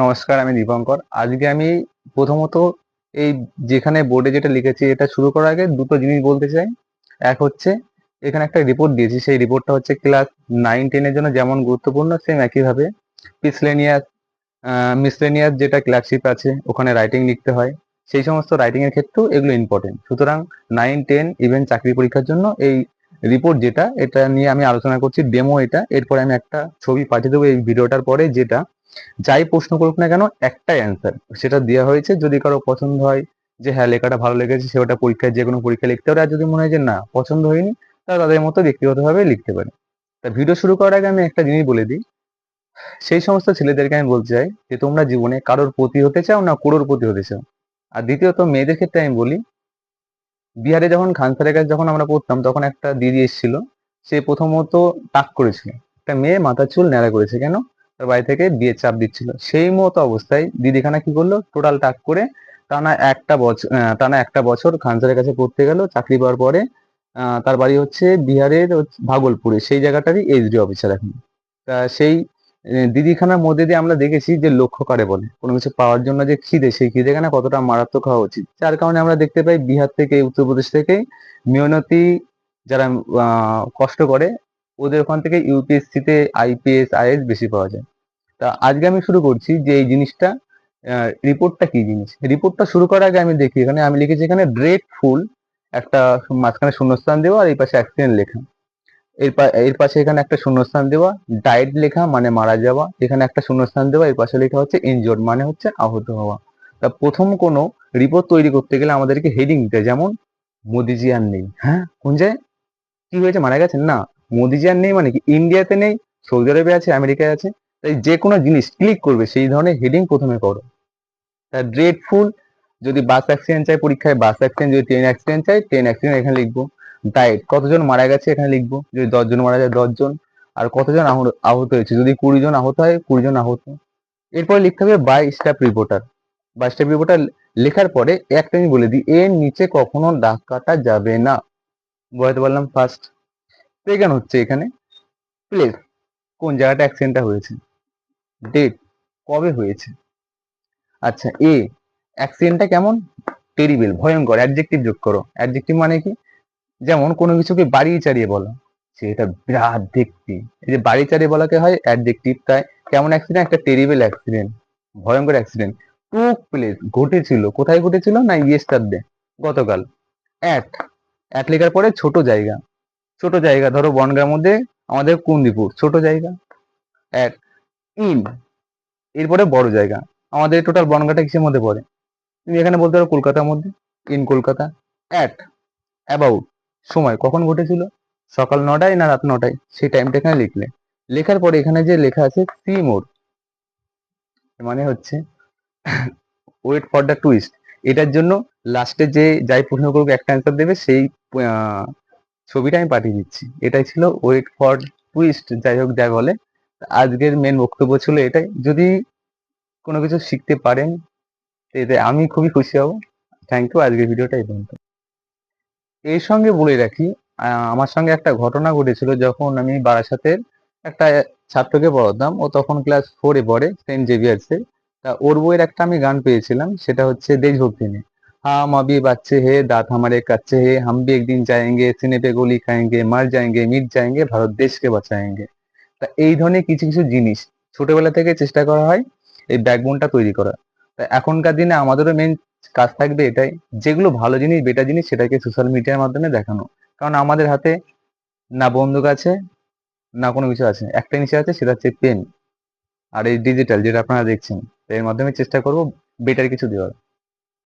নমস্কার, আমি দীপঙ্কর। আজকে আমি প্রথমত এই যেখানে বোর্ডে যেটা লিখেছি, এটা শুরু করার আগে দুটো জিনিস বলতে চাই। এক হচ্ছে, এখানে একটা রিপোর্ট দিয়েছি, সেই রিপোর্টটা হচ্ছে ক্লাস নাইন টেনের জন্য যেমন গুরুত্বপূর্ণ সেম একইভাবে পিসলেনিয়াস মিসলেনিয়াস যেটা ক্লাসশিপ আছে, ওখানে রাইটিং লিখতে হয়। সেই সমস্ত রাইটিং এর ক্ষেত্রেও এগুলো ইম্পর্টেন্ট সুতরাং নাইন টেন ইভেন চাকরি পরীক্ষার জন্য এই রিপোর্ট যেটা, এটা নিয়ে আমি আলোচনা করছি ডেমো এটা। এরপরে আমি একটা ছবি পাঠিয়ে দেবো এই ভিডিওটার পরে, যেটা যাই প্রশ্ন করুক না কেন, একটাই অ্যান্সার সেটা দেওয়া হয়েছে, যদি কারও পছন্দ হয় যে হ্যাঁ লেখাটা ভালো লেগেছে, সে ওটা পরীক্ষায় যে কোনো পরীক্ষা লিখতে পারে। আর যদি মনে হয় যে, না, পছন্দ হয়নি, তাহলে তাদের মতো ব্যক্তিগতভাবে লিখতে পারে। তা ভিডিও শুরু করার আগে আমি একটা জিনিস বলে দিই। সেই সমস্ত ছেলেদেরকে আমি বলতে চাই যে, তোমরা জীবনে কারোর প্রতি হতে চাও না কোরোর প্রতি হতে চাও? আর দ্বিতীয়ত, মেয়েদের ক্ষেত্রে আমি বলি, বিহারে যখন খান কাছে যখন আমরা পড়তাম, তখন একটা দিদি এসেছিল, সে প্রথমত টাক করেছিল। একটা মেয়ে মাথার চুল ন্যাড়া করেছে। কেন? তার বাড়ি থেকে বিয়ে চাপ দিচ্ছিল। সেই মতো অবস্থায় দিদিখানা কি করল? টোটাল টাক করে টানা একটা বছর টানা একটা বছর খান স্যারের কাছে পড়তে গেল। চাকরি পাওয়ার পরে তার বাড়ি হচ্ছে বিহারের ভাগলপুরে। সেই জায়গাটারই এইচডি অফিসার এখন। তা সেই দিদিখানার মধ্যে দিয়ে আমরা দেখেছি যে লক্ষ্য করে বলে। কোনো কিছু পাওয়ার জন্য যে খিদে, সেই খিদেখানা কতটা মারাত্মক হওয়া উচিত? যার কারণে আমরা দেখতে পাই বিহার থেকে, উত্তরপ্রদেশ থেকে মেহনতি যারা কষ্ট করে ওদের ওখান থেকে ইউপিএসসি তে আইপিএস আইএস বেশি পাওয়া যায়। তা আজকে আমি শুরু করছি যে এই জিনিসটা রিপোর্টটা কি জিনিস? রিপোর্টটা শুরু করার আগে আমি দেখি, এখানে আমি লিখেছি এখানে গ্রেট ফুল একটা মাঝখানে শূন্যস্থান দেওয়া আর এই পাশে অ্যাক্সিডেন্ট লেখা। এর এর পাশে এখানে একটা শূন্যস্থান দেওয়া ডায়েট লেখা মানে মারা যাওয়া। এখানে একটা শূন্যস্থান দেওয়া, এর পাশে লেখা হচ্ছে ইনজোর্ড মানে হচ্ছে আহত হওয়া। তা প্রথম কোনো রিপোর্ট তৈরি করতে গেলে আমাদেরকে হেডিং দিতে যেমন মোদিজি আর নেই। হ্যাঁ কোন যায় কি হয়েছে? মারা গেছেন? না। মোদিজি আর নেই মানে কি? ইন্ডিয়াতে নেই সৌদি আরবে আছে আমেরিকায় আছে। তাই যে কোনো জিনিস ক্লিক করবে, সেই ধরনের হেডিং প্রথমে করো। তা ড্রেডফুল যদি বাস অ্যাক্সিডেন্ট চাই পরীক্ষায় বাস অ্যাক্সিডেন্ট যদি ট্রেন অ্যাক্সিডেন্ট চাই ট্রেন অ্যাক্সিডেন্ট এখানে লিখব। ডায়েট কতজন মারা গেছে এখানে লিখব। যদি দশজন মারা যায়, দশজন। আর কতজন আহত- আহত হয়েছে? যদি কুড়ি জন আহত হয় কুড়ি জন আহত। এরপরে লিখতে হবে by staff reporter by staff reporter লেখার পরে একটা আমি বলে দিই, এর নিচে কখনো ডাক কাটা যাবে না। বলতে পারলাম ফার্স্ট সেকেন্ড হচ্ছে এখানে। প্লেস কোন জায়গাটা অ্যাক্সিডেন্টটা হয়েছে? ডেট কবে হয়েছে? আচ্ছা এ অ্যাক্সিডেন্টটা কেমন? টেরিবল ভয়ঙ্কর অ্যাডজেক্টিভ যোগ করো। অ্যাডজেক্টিভ মানে কি? যেমন কোনো কিছুকে বাড়িয়ে চাড়িয়ে বলা। সেটা বিরাট দেখতে এই যে বাড়ি চাড়িয়ে বলাকে হয় অ্যাডজেক্টিভ তাই কেমন অ্যাক্সিডেন্ট একটা টেরিবল অ্যাক্সিডেন্ট ভয়ঙ্কর অ্যাক্সিডেন্ট টুক প্লেস ঘটেছিল। কোথায় ঘটেছিল? না ইয়েস্টারডে গতকাল। অ্যাট অ্যাট লেখার পরে ছোট জায়গা। ছোট জায়গা, ধরো বনগাঁর মধ্যে আমাদের কুন্দিপুর, ছোট জায়গা, এক। ইন, এরপরে বড় জায়গা, আমাদের টোটাল বনগাঁটা কিসের মধ্যে পড়ে? তুমি এখানে বলতে পারো কলকাতার মধ্যে, ইন কলকাতা। অ্যাট অ্যাবাউট সময়, কখন ঘটেছিল? সকাল নটায় না রাত নটায়? সেই টাইমটা এখানে লিখলে। লেখার পরে এখানে যে লেখা আছে সি মোর মানে হচ্ছে ওয়েট ফর দ্য টুইস্ট এটার জন্য লাস্টে যে, যাই প্রশ্ন করুক, একটা অ্যান্সার দেবে, সেই ছবিটা আমি পাঠিয়ে দিচ্ছি। এটাই ছিল ওয়েট ফর টুইস্ট যাই হোক যা বলে। আজকের মেন বক্তব্য ছিল এটাই। যদি কোনো কিছু শিখতে পারেন, এতে আমি খুবই খুশি হব। থ্যাংক ইউ আজকের ভিডিওটা এই পর্যন্ত। এর সঙ্গে বলে রাখি আমার সঙ্গে একটা ঘটনা ঘটেছিল যখন আমি বারাসাতের একটা ছাত্রকে পড়াতাম। ও তখন ক্লাস ফোরে পড়ে সেন্ট জেভিয়ার্সে তা ওর বইয়ের একটা আমি গান পেয়েছিলাম, সেটা হচ্ছে দেশভক্তি নিয়ে हम अभी बच्चे हैं, दांत हमारे कच्चे हैं, हम भी एक दिन जाएंगे সিনে পে গুলি খাएंगे মার যাएंगे মিট যাएंगे ভারত দেশকে বাঁচাएंगे তা এই ধরনের কিছু কিছু জিনিস ছোটবেলা থেকে চেষ্টা করা হয়, এই ব্যাকবোনটা তৈরি করা। তা এখনকার দিনে আমাদেরও মেন কাজ থাকবে এটাই, যেগুলো ভালো জিনিস বেটার জিনিস সেটাকে সোশ্যাল মিডিয়ার মাধ্যমে দেখানো। কারণ আমাদের হাতে না বন্দুক আছে, না কোনো কিছু আছে, একটা জিনিস আছে, সেটা হচ্ছে পেন আর এই ডিজিটাল যেটা আপনারা দেখছেন, এর মাধ্যমে চেষ্টা করব বেটার কিছু দেওয়ার।